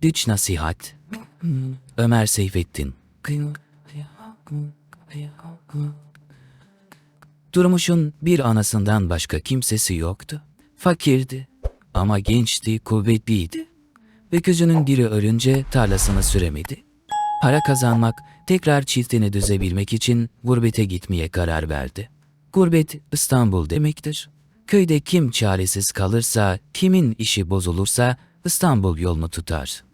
Güç nasihat. Ömer Seyfettin. Durmuş'un bir anasından başka kimsesi yoktu. Fakirdi ama gençti, kuvvetliydi. Ve gözünün biri ölünce tarlasını süremedi. Para kazanmak, tekrar çiftini düzebilmek için gurbete gitmeye karar verdi. Gurbet İstanbul demektir. Köyde kim çaresiz kalırsa, kimin işi bozulursa İstanbul yolunu tutar.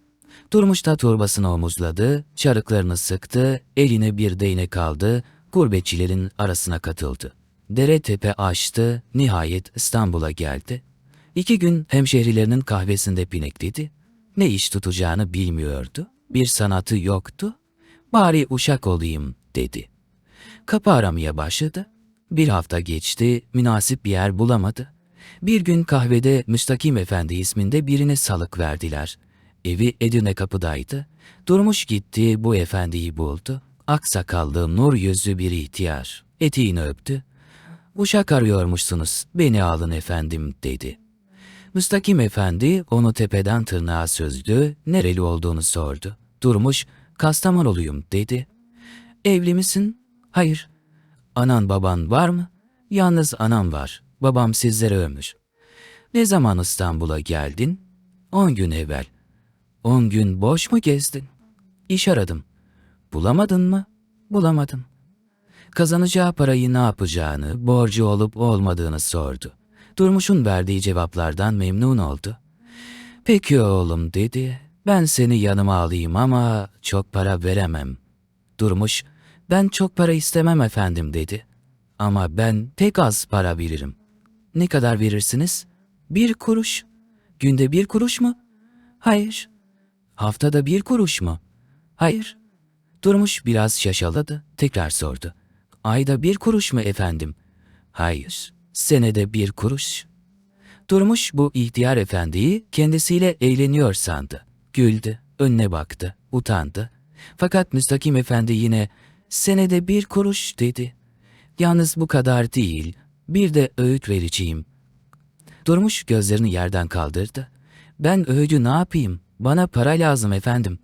Durmuş da torbasını omuzladı, çarıklarını sıktı, eline bir değnek aldı, gurbetçilerin arasına katıldı. Dere tepe aştı, nihayet İstanbul'a geldi. İki gün hemşehrilerinin kahvesinde pinekledi. Ne iş tutacağını bilmiyordu. Bir sanatı yoktu. Bari uşak olayım dedi. Kapı aramaya başladı. Bir hafta geçti, münasip bir yer bulamadı. Bir gün kahvede Müstakim Efendi isminde birine salık verdiler. Evi Edirne kapıdaydı. Durmuş gitti, bu efendiyi buldu. Aksakallı, nur yüzlü bir ihtiyar. Etiğini öptü. Uşak arıyormuşsunuz, beni alın efendim dedi. Müstakim Efendi onu tepeden tırnağa süzdü, nereli olduğunu sordu. Durmuş, Kastamonuluyum dedi. Evli misin? Hayır. Anan baban var mı? Yalnız anam var. Babam sizlere ölmüş. Ne zaman İstanbul'a geldin? On gün evvel. On gün boş mu gezdin? İş aradım. Bulamadın mı? Bulamadım. Kazanacağı parayı ne yapacağını, borcu olup olmadığını sordu. Durmuş'un verdiği cevaplardan memnun oldu. Peki oğlum dedi. Ben seni yanıma alayım ama çok para veremem. Durmuş, ben çok para istemem efendim dedi. Ama ben pek az para veririm. Ne kadar verirsiniz? Bir kuruş. Günde bir kuruş mu? Hayır. Haftada bir kuruş mu? Hayır. Durmuş biraz şaşaladı, tekrar sordu. Ayda bir kuruş mu efendim? Hayır, senede bir kuruş. Durmuş bu ihtiyar efendiyi kendisiyle eğleniyor sandı. Güldü, önüne baktı, utandı. Fakat Müstakim efendi yine senede bir kuruş dedi. Yalnız bu kadar değil, bir de öğüt vereceğim. Durmuş gözlerini yerden kaldırdı. Ben öğüdü ne yapayım? Bana para lazım efendim.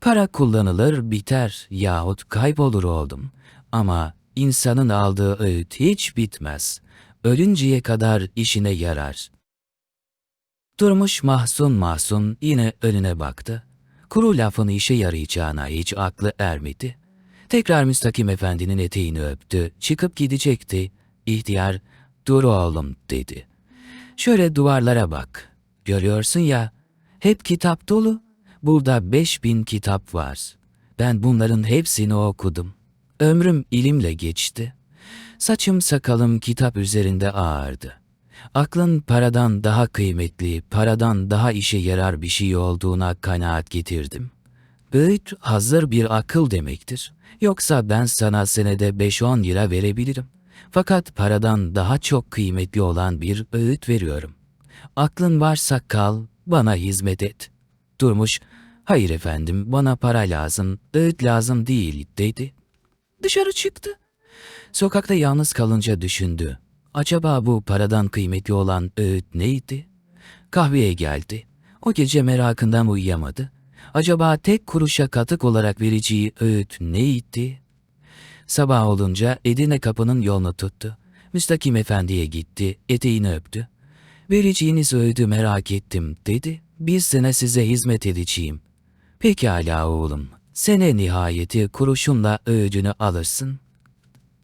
Para kullanılır, biter yahut kaybolur oldum. Ama insanın aldığı öğüt hiç bitmez. Ölünceye kadar işine yarar. Durmuş mahzun mahzun yine önüne baktı. Kuru lafın işe yarayacağına hiç aklı ermedi. Tekrar Müstakim Efendi'nin eteğini öptü, çıkıp gidecekti. İhtiyar, dur oğlum dedi. Şöyle duvarlara bak. Görüyorsun ya, hep kitap dolu. Burada beş bin kitap var. Ben bunların hepsini okudum. Ömrüm ilimle geçti. Saçım sakalım kitap üzerinde ağırdı. Aklın paradan daha kıymetli, paradan daha işe yarar bir şey olduğuna kanaat getirdim. Öğüt hazır bir akıl demektir. Yoksa ben sana senede 5-10 lira verebilirim. Fakat paradan daha çok kıymetli olan bir öğüt veriyorum. Aklın varsa kal, bana hizmet et. Durmuş, hayır efendim bana para lazım, öğüt lazım değil dedi. Dışarı çıktı. Sokakta yalnız kalınca düşündü. Acaba bu paradan kıymetli olan öğüt neydi? Kahveye geldi. O gece merakından uyuyamadı. Acaba tek kuruşa katık olarak vereceği öğüt neydi? Sabah olunca Edirne kapının yolunu tuttu. Müstakim Efendi'ye gitti, eteğini öptü. Vereceğiniz öğüdü merak ettim dedi. Bir sene size hizmet edeceğim. Pekala oğlum, sene nihayeti kuruşunla öğüdünü alırsın.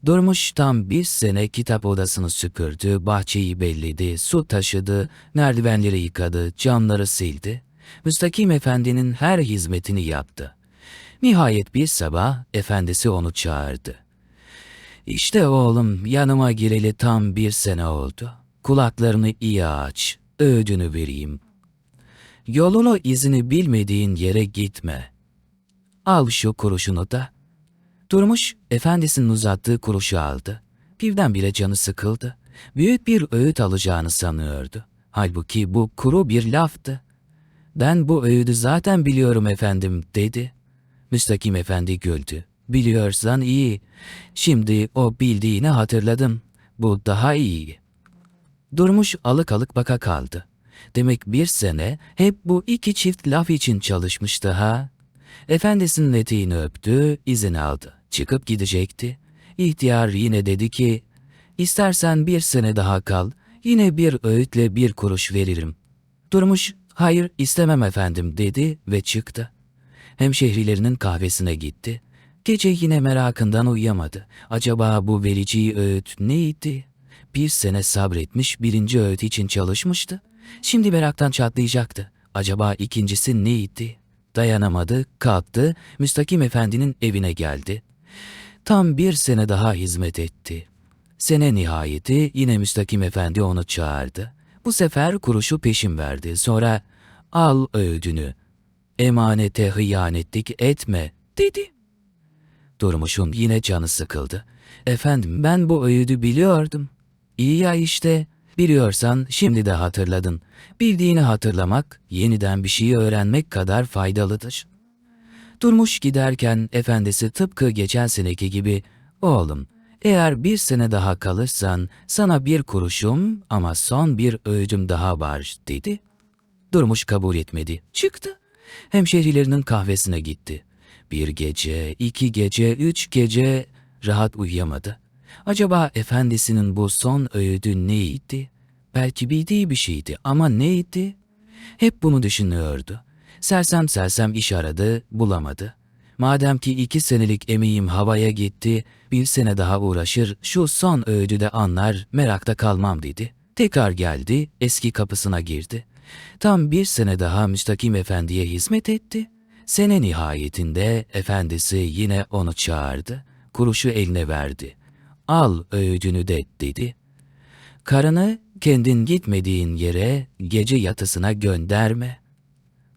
Durmuş tam bir sene kitap odasını süpürdü, bahçeyi belledi, su taşıdı, merdivenleri yıkadı, camları sildi. Müstakim Efendi'nin her hizmetini yaptı. Nihayet bir sabah efendisi onu çağırdı. İşte oğlum yanıma gireli tam bir sene oldu. Kulaklarını iyi aç, öğüdünü vereyim. Yolunu izini bilmediğin yere gitme. Al şu kuruşunu da. Durmuş, efendisinin uzattığı kuruşu aldı. Birdenbire canı sıkıldı. Büyük bir öğüt alacağını sanıyordu. Halbuki bu kuru bir laftı. Ben bu öğüdü zaten biliyorum efendim dedi. Müstakim efendi güldü. Biliyorsan iyi. Şimdi o bildiğini hatırladım. Bu daha iyi. Durmuş alık alık baka kaldı. Demek bir sene hep bu iki çift laf için çalışmıştı ha? Efendisinin eteğini öptü, izin aldı. Çıkıp gidecekti. İhtiyar yine dedi ki, istersen bir sene daha kal, yine bir öğütle bir kuruş veririm. Durmuş, hayır istemem efendim dedi ve çıktı. Hemşehrilerinin kahvesine gitti. Gece yine merakından uyuyamadı. Acaba bu vericiyi öğüt neydi? Bir sene sabretmiş birinci öğüt için çalışmıştı. Şimdi meraktan çatlayacaktı. Acaba ikincisi neydi? Dayanamadı, kalktı, Müstakim Efendi'nin evine geldi. Tam bir sene daha hizmet etti. Sene nihayeti yine Müstakim Efendi onu çağırdı. Bu sefer kuruşu peşin verdi. Sonra al öğüdünü. Emanete hıyanetlik etme dedi. Durmuş'un yine canı sıkıldı. Efendim ben bu öğüdü biliyordum. İyi ya işte. Biliyorsan şimdi de hatırladın. Bildiğini hatırlamak, yeniden bir şeyi öğrenmek kadar faydalıdır. Durmuş giderken efendisi tıpkı geçen seneki gibi, oğlum eğer bir sene daha kalırsan sana bir kuruşum ama son bir öğüdüm daha var dedi. Durmuş kabul etmedi. Çıktı. Hemşehrilerinin kahvesine gitti. Bir gece, iki gece, üç gece rahat uyuyamadı. Acaba efendisinin bu son öğüdü neydi? Belki bildiği bir şeydi ama neydi? Hep bunu düşünüyordu. Sersem sersem iş aradı, bulamadı. Madem ki iki senelik emeğim havaya gitti, bir sene daha uğraşır, şu son öğüdü de anlar, merakta kalmam dedi. Tekrar geldi, eski kapısına girdi. Tam bir sene daha Müstakim Efendi'ye hizmet etti. Sene nihayetinde efendisi yine onu çağırdı. Kuruşu eline verdi. Al öğüdünü de dedi. Karını kendin gitmediğin yere gece yatısına gönderme.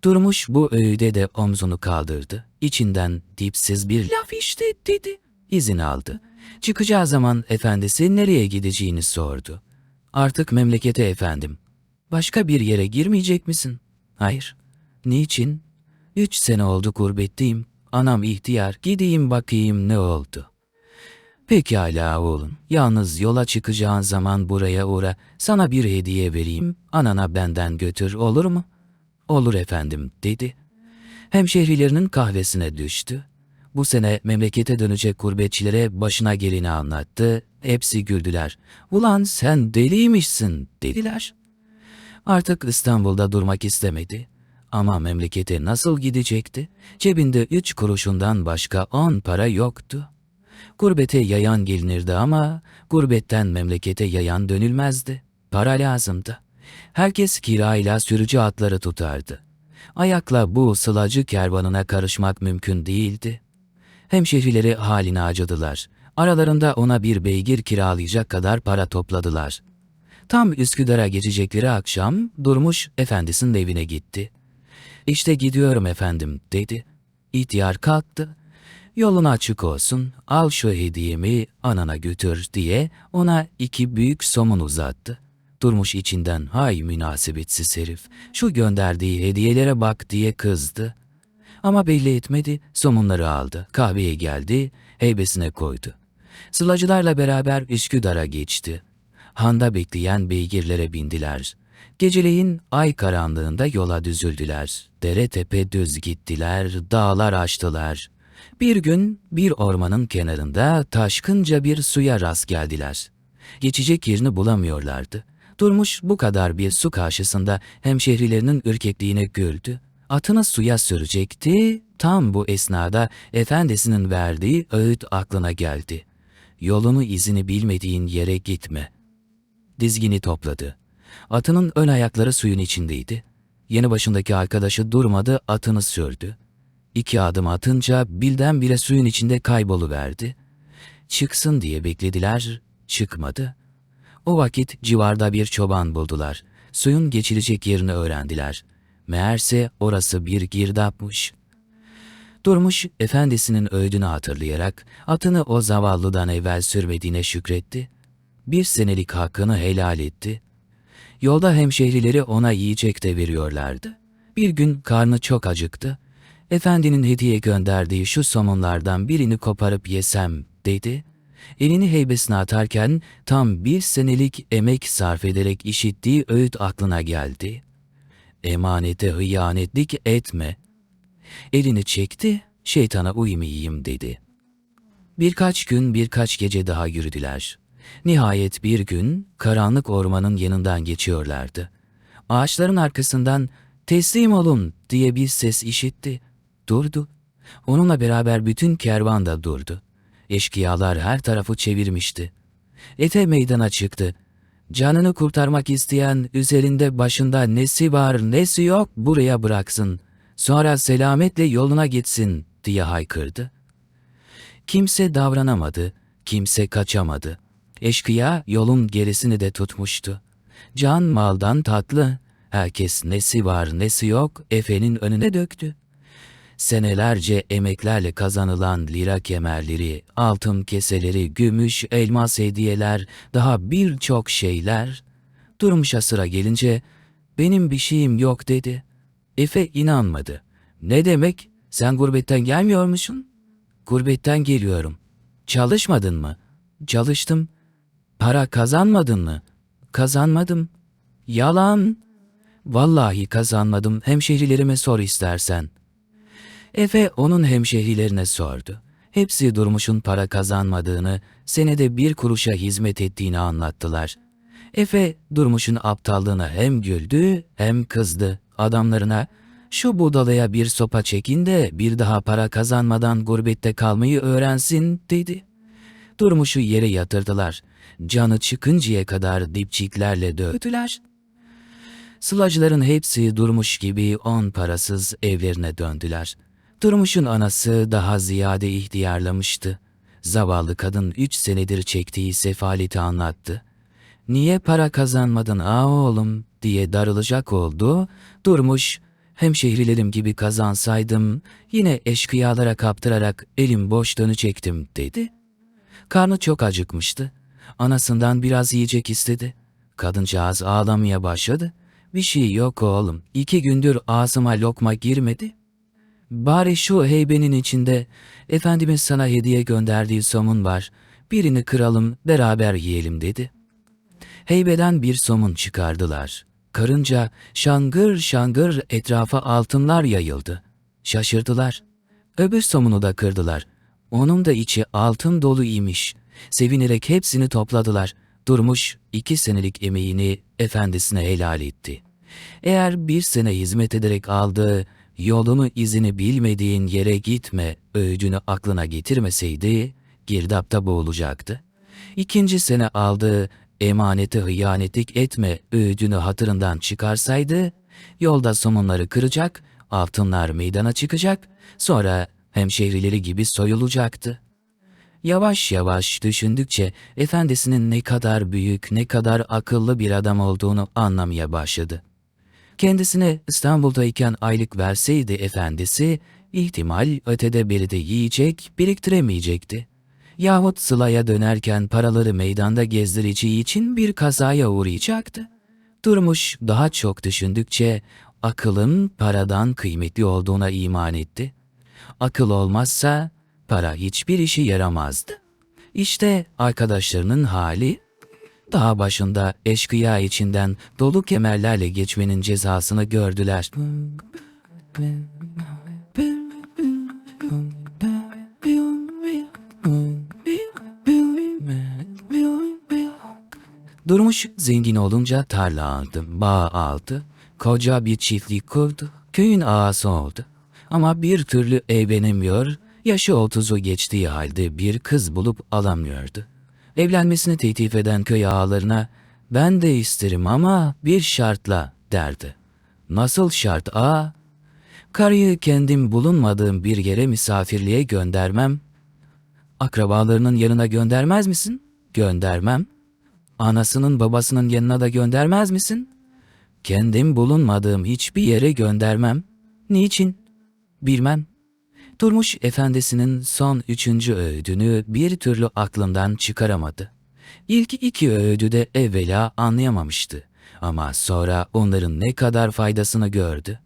Durmuş bu öğüde de omzunu kaldırdı. İçinden dipsiz bir laf işte dedi. İzin aldı. Çıkacağı zaman efendisi nereye gideceğini sordu. Artık memlekete efendim. Başka bir yere girmeyecek misin? Hayır. Niçin? Üç sene oldu gurbetteyim. Anam ihtiyar. Gideyim bakayım ne oldu. Pekala oğlum. Yalnız yola çıkacağın zaman buraya uğra. Sana bir hediye vereyim. Anana benden götür olur mu? Olur efendim dedi. Hemşehrilerinin kahvesine düştü. Bu sene memlekete dönecek gurbetçilere başına geleni anlattı. Hepsi güldüler. Ulan sen deliymişsin dediler. Artık İstanbul'da durmak istemedi. Ama memlekete nasıl gidecekti? Cebinde üç kuruşundan başka on para yoktu. Gurbete yayan gelinirdi ama gurbetten memlekete yayan dönülmezdi. Para lazımdı. Herkes kirayla sürücü atları tutardı. Ayakla bu sılacı kervanına karışmak mümkün değildi. Hemşehrileri haline acıdılar. Aralarında ona bir beygir kiralayacak kadar para topladılar. Tam Üsküdar'a geçecekleri akşam Durmuş efendisinin evine gitti. İşte gidiyorum efendim dedi. İhtiyar kalktı. Yolun açık olsun, al şu hediyemi anana götür diye ona iki büyük somun uzattı. Durmuş içinden hay münasebetsiz herif, şu gönderdiği hediyelere bak diye kızdı. Ama belli etmedi, somunları aldı, kahveye geldi, heybesine koydu. Sılacılarla beraber Üsküdar'a geçti. Handa bekleyen beygirlere bindiler. Geceleyin ay karanlığında yola düzüldüler. Dere tepe düz gittiler, dağlar aştılar. Bir gün bir ormanın kenarında taşkınca bir suya rast geldiler. Geçecek yerini bulamıyorlardı. Durmuş bu kadar bir su karşısında hemşehrilerinin ürkekliğine güldü. Atını suya sürecekti, tam bu esnada efendisinin verdiği öğüt aklına geldi. Yolunu izini bilmediğin yere gitme. Dizgini topladı. Atının ön ayakları suyun içindeydi. Yeni başındaki arkadaşı durmadı, atını sürdü. İki adım atınca birdenbire suyun içinde kayboluverdi. Çıksın diye beklediler, çıkmadı. O vakit civarda bir çoban buldular. Suyun geçilecek yerini öğrendiler. Meğerse orası bir girdapmış. Durmuş efendisinin öğüdünü hatırlayarak atını o zavallıdan evvel sürmediğine şükretti. Bir senelik hakkını helal etti. Yolda hemşehrileri ona yiyecek de veriyorlardı. Bir gün karnı çok acıktı. Efendinin hediye gönderdiği şu somunlardan birini koparıp yesem dedi. Elini heybesine atarken tam bir senelik emek sarf ederek işittiği öğüt aklına geldi. emanete hıyanetlik etme. Elini çekti, şeytana uymayayım dedi. Birkaç gün birkaç gece daha yürüdüler. Nihayet bir gün karanlık ormanın yanından geçiyorlardı. Ağaçların arkasından teslim olun diye bir ses işitti. Durdu. Onunla beraber bütün kervan da durdu. Eşkıyalar her tarafı çevirmişti. Ete meydana çıktı. Canını kurtarmak isteyen üzerinde başında nesi var nesi yok buraya bıraksın. Sonra selametle yoluna gitsin diye haykırdı. Kimse davranamadı, kimse kaçamadı. Eşkıya yolun gerisini de tutmuştu. Can maldan tatlı, herkes nesi var nesi yok Efe'nin önüne döktü. Senelerce emeklerle kazanılan lira kemerleri, altın keseleri, gümüş, elmas hediyeler, daha birçok şeyler. Durmuşa sıra gelince benim bir şeyim yok dedi. Efe inanmadı. Ne demek? Sen gurbetten gelmiyor musun? Gurbetten geliyorum. Çalışmadın mı? Çalıştım. Para kazanmadın mı? Kazanmadım. Yalan. Vallahi kazanmadım. Hemşehrilerime sor istersen. Efe onun hemşehrilerine sordu. Hepsi Durmuş'un para kazanmadığını, senede bir kuruşa hizmet ettiğini anlattılar. Efe, Durmuş'un aptallığına hem güldü hem kızdı. Adamlarına, şu budalaya bir sopa çekin de bir daha para kazanmadan gurbette kalmayı öğrensin dedi. Durmuş'u yere yatırdılar. Canı çıkıncaya kadar dipçiklerle dövdüler. Sılacıların hepsi Durmuş gibi on parasız evlerine döndüler. Durmuş'un anası daha ziyade ihtiyarlamıştı. Zavallı kadın üç senedir çektiği sefaleti anlattı. Niye para kazanmadın aa oğlum diye darılacak oldu. Durmuş, hemşehrilerim gibi kazansaydım yine eşkıyalara kaptırarak elim boş dönecektim dedi. Karnı çok acıkmıştı. Anasından biraz yiyecek istedi. Kadıncağız ağlamaya başladı. Bir şey yok oğlum. İki gündür ağzıma lokma girmedi. Bari şu heybenin içinde efendimin sana hediye gönderdiği somun var. Birini kıralım beraber yiyelim dedi. Heybeden bir somun çıkardılar. Karınca şangır şangır etrafa altınlar yayıldı. Şaşırdılar. Öbür somunu da kırdılar. Onun da içi altın dolu imiş. Sevinerek hepsini topladılar. Durmuş iki senelik emeğini efendisine helal etti. Eğer bir sene hizmet ederek aldığı yolunu izini bilmediğin yere gitme öğüdünü aklına getirmeseydi girdapta boğulacaktı. İkinci sene aldığı emanete hıyanetlik etme öğüdünü hatırından çıkarsaydı yolda somunları kıracak, altınlar meydana çıkacak, sonra hemşehrileri gibi soyulacaktı. Yavaş yavaş düşündükçe efendisinin ne kadar büyük, ne kadar akıllı bir adam olduğunu anlamaya başladı. Kendisine İstanbul'dayken aylık verseydi efendisi, ihtimal ötede beride yiyecek, biriktiremeyecekti. Yahut Sıla'ya dönerken paraları meydanda gezdireceği için bir kazaya uğrayacaktı. Durmuş daha çok düşündükçe akılın paradan kıymetli olduğuna iman etti. Akıl olmazsa para hiçbir işe yaramazdı. İşte arkadaşlarının hali daha başında eşkıya içinden dolu kemerlerle geçmenin cezasını gördüler. Durmuş zengin olunca tarla aldı, bağ aldı, koca bir çiftlik kurdu, köyün ağası oldu. Ama bir türlü evlenemiyor, yaşı otuzu geçtiği halde bir kız bulup alamıyordu. Evlenmesini teklif eden köy ağalarına ben de isterim ama bir şartla derdi. Nasıl şart ağa? Karıyı kendim bulunmadığım bir yere misafirliğe göndermem. Akrabalarının yanına göndermez misin? Göndermem. Anasının babasının yanına da göndermez misin? Kendim bulunmadığım hiçbir yere göndermem. Niçin? Bilmem. Durmuş efendisinin son üçüncü öğüdünü bir türlü aklından çıkaramadı. İlk iki öğüdü de evvela anlayamamıştı. Ama sonra onların ne kadar faydasını gördü.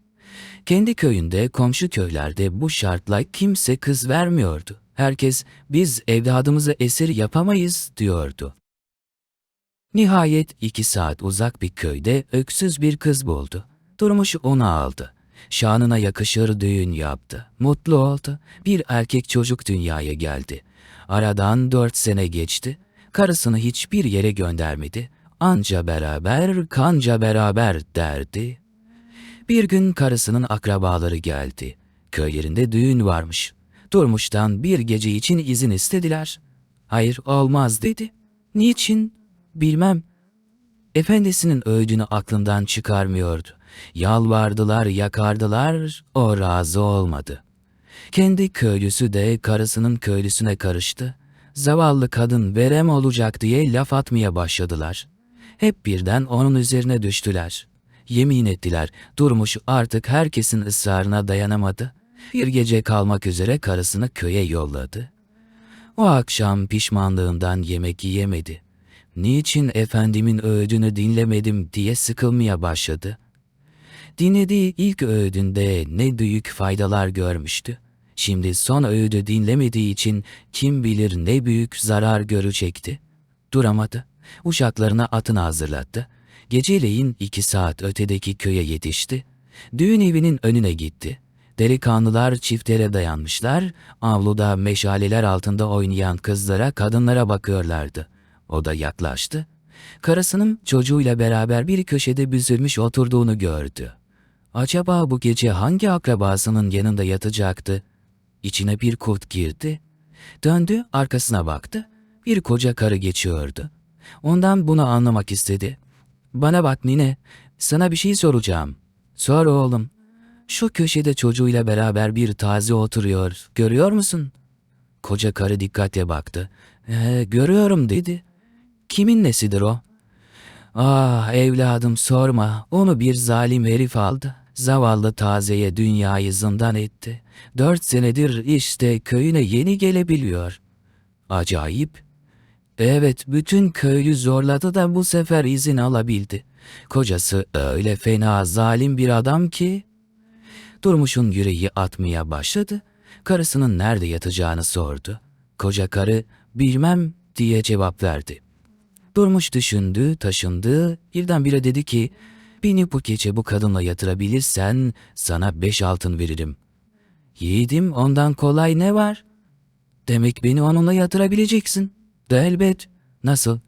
Kendi köyünde, komşu köylerde bu şartla kimse kız vermiyordu. Herkes biz evladımızı esir yapamayız diyordu. Nihayet iki saat uzak bir köyde öksüz bir kız buldu. Durmuş onu aldı. Şanına yakışır düğün yaptı. Mutlu oldu. Bir erkek çocuk dünyaya geldi. Aradan dört sene geçti. Karısını hiçbir yere göndermedi. Anca beraber, kanca beraber derdi. Bir gün karısının akrabaları geldi. Köy düğün varmış. Durmuş'tan bir gece için izin istediler. Hayır olmaz dedi. Niçin? Bilmem. Efendisinin öğüdünü aklından çıkarmıyordu. Yalvardılar, yakardılar, o razı olmadı. Kendi köylüsü de karısının köylüsüne karıştı. Zavallı kadın verem olacak diye laf atmaya başladılar. Hep birden onun üzerine düştüler. Yemin ettiler, durmuş artık herkesin ısrarına dayanamadı. Bir gece kalmak üzere karısını köye yolladı. O akşam pişmanlığından yemek yiyemedi. Niçin efendimin öğüdünü dinlemedim diye sıkılmaya başladı. Dinlediği ilk öğüdünde ne büyük faydalar görmüştü. Şimdi son öğüdü dinlemediği için kim bilir ne büyük zarar görecekti. Duramadı. Uşaklarına atını hazırlattı. Geceleyin iki saat ötedeki köye yetişti. Düğün evinin önüne gitti. Delikanlılar çiftlere dayanmışlar, avluda meşaleler altında oynayan kızlara, kadınlara bakıyorlardı. O da yaklaştı. Karısının çocuğuyla beraber bir köşede büzülmüş oturduğunu gördü. Acaba bu gece hangi akrabasının yanında yatacaktı? İçine bir kurt girdi. Döndü, arkasına baktı. Bir koca karı geçiyordu. Ondan bunu anlamak istedi. Bana bak Nine, sana bir şey soracağım. Sor oğlum. Şu köşede çocuğuyla beraber bir taze oturuyor. Görüyor musun? Koca karı dikkatle baktı. "Ee, görüyorum dedi. Kimin nesidir o? Ah evladım sorma. Onu bir zalim herif aldı. Zavallı tazeye dünyayı zindan etti. Dört senedir işte köyüne yeni gelebiliyor. Acayip. Evet, bütün köylü zorladı da bu sefer izin alabildi. Kocası öyle fena zalim bir adam ki... Durmuş'un yüreği atmaya başladı. Karısının nerede yatacağını sordu. Koca karı bilmem diye cevap verdi. Durmuş düşündü, taşındı. Birdenbire dedi ki, beni bu gece bu kadınla yatırabilirsen sana beş altın veririm. Yiğidim ondan kolay ne var? Demek beni onunla yatırabileceksin. De elbet. Nasıl?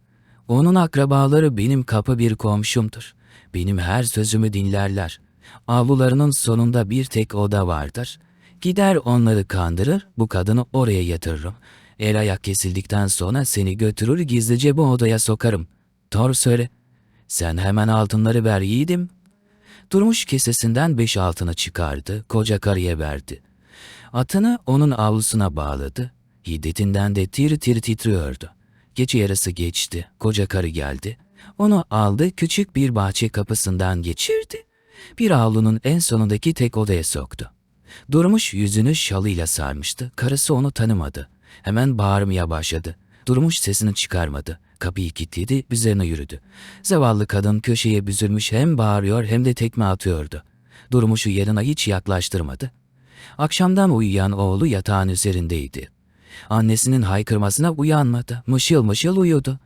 Onun akrabaları benim kapı bir komşumdur. Benim her sözümü dinlerler. Avlularının sonunda bir tek oda vardır. Gider onları kandırır, bu kadını oraya yatırırım. El ayak kesildikten sonra seni götürür gizlice bu odaya sokarım. Doğru söyle. Sen hemen altınları ver yiğidim. Durmuş kesesinden beş altını çıkardı, koca karıya verdi. Atını onun avlusuna bağladı. Hiddetinden de tir tir titriyordu. Gece yarısı geçti, koca karı geldi. Onu aldı, küçük bir bahçe kapısından geçirdi. Bir avlunun en sonundaki tek odaya soktu. Durmuş yüzünü şalıyla sarmıştı. Karısı onu tanımadı. Hemen bağırmaya başladı. Durmuş sesini çıkarmadı. Kapıyı kilitledi, üzerine yürüdü. Zavallı kadın köşeye büzülmüş hem bağırıyor hem de tekme atıyordu. Durmuş'u yanına hiç yaklaştırmadı. Akşamdan uyuyan oğlu yatağın üzerindeydi. Annesinin haykırmasına uyanmadı. Mışıl mışıl uyudu.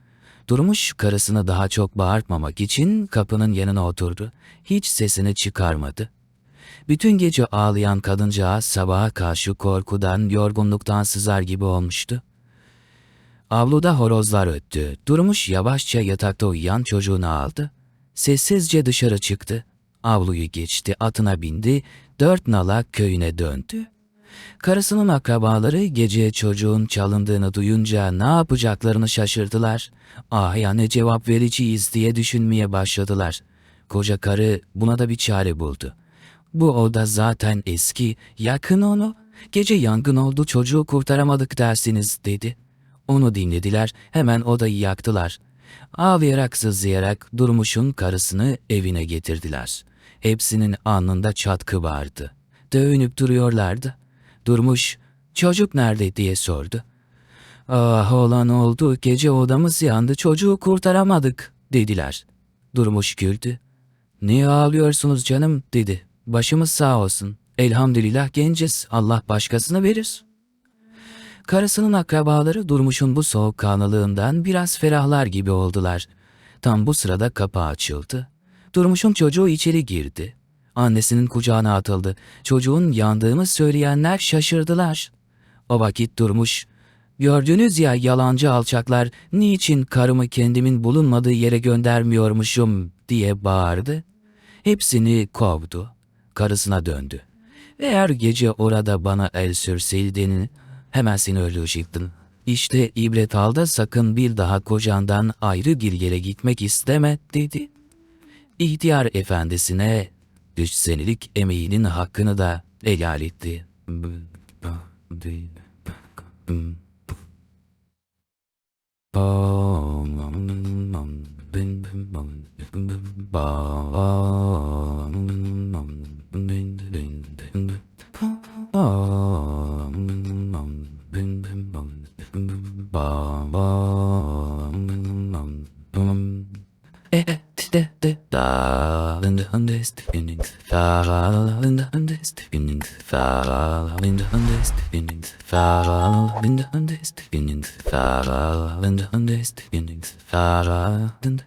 Durmuş karısını daha çok bağırtmamak için kapının yanına oturdu. Hiç sesini çıkarmadı. Bütün gece ağlayan kadıncağız sabaha karşı korkudan, yorgunluktan sızar gibi olmuştu. Avluda horozlar öttü. Durmuş yavaşça yatakta uyuyan çocuğunu aldı. Sessizce dışarı çıktı. Avluyu geçti, atına bindi, dört nala köyüne döndü. Karısının akrabaları gece çocuğun çalındığını duyunca ne yapacaklarını şaşırdılar. Ah ya ne cevap vereceğiz diye düşünmeye başladılar. Koca karı buna da bir çare buldu. Bu oda zaten eski, yakın onu. Gece yangın oldu çocuğu kurtaramadık dersiniz dedi. Onu dinlediler, hemen odayı yaktılar. Ağlayarak sızlayarak Durmuş'un karısını evine getirdiler. Hepsinin alnında çatkı vardı. Dövünüp duruyorlardı. Durmuş, çocuk nerede diye sordu. Ah olan oldu, gece odamız yandı, çocuğu kurtaramadık dediler. Durmuş güldü. Niye ağlıyorsunuz canım dedi. Başımız sağ olsun. Elhamdülillah genciz, Allah başkasını verir. Karısının akrabaları Durmuş'un bu soğukkanlılığından biraz ferahlar gibi oldular. Tam bu sırada kapı açıldı. Durmuş'un çocuğu içeri girdi. Annesinin kucağına atıldı. Çocuğun yandığımı söyleyenler şaşırdılar. O vakit durmuş. Gördünüz ya yalancı alçaklar niçin karımı kendimin bulunmadığı yere göndermiyormuşum diye bağırdı. Hepsini kovdu. Karısına döndü. Eğer gece orada bana el sürseydin hemen seni öldürecektin. İşte ibret al da sakın bir daha kocandan ayrı bir yere gitmek isteme dedi. İhtiyar efendisine üç senelik emeğinin hakkını da helal etti. and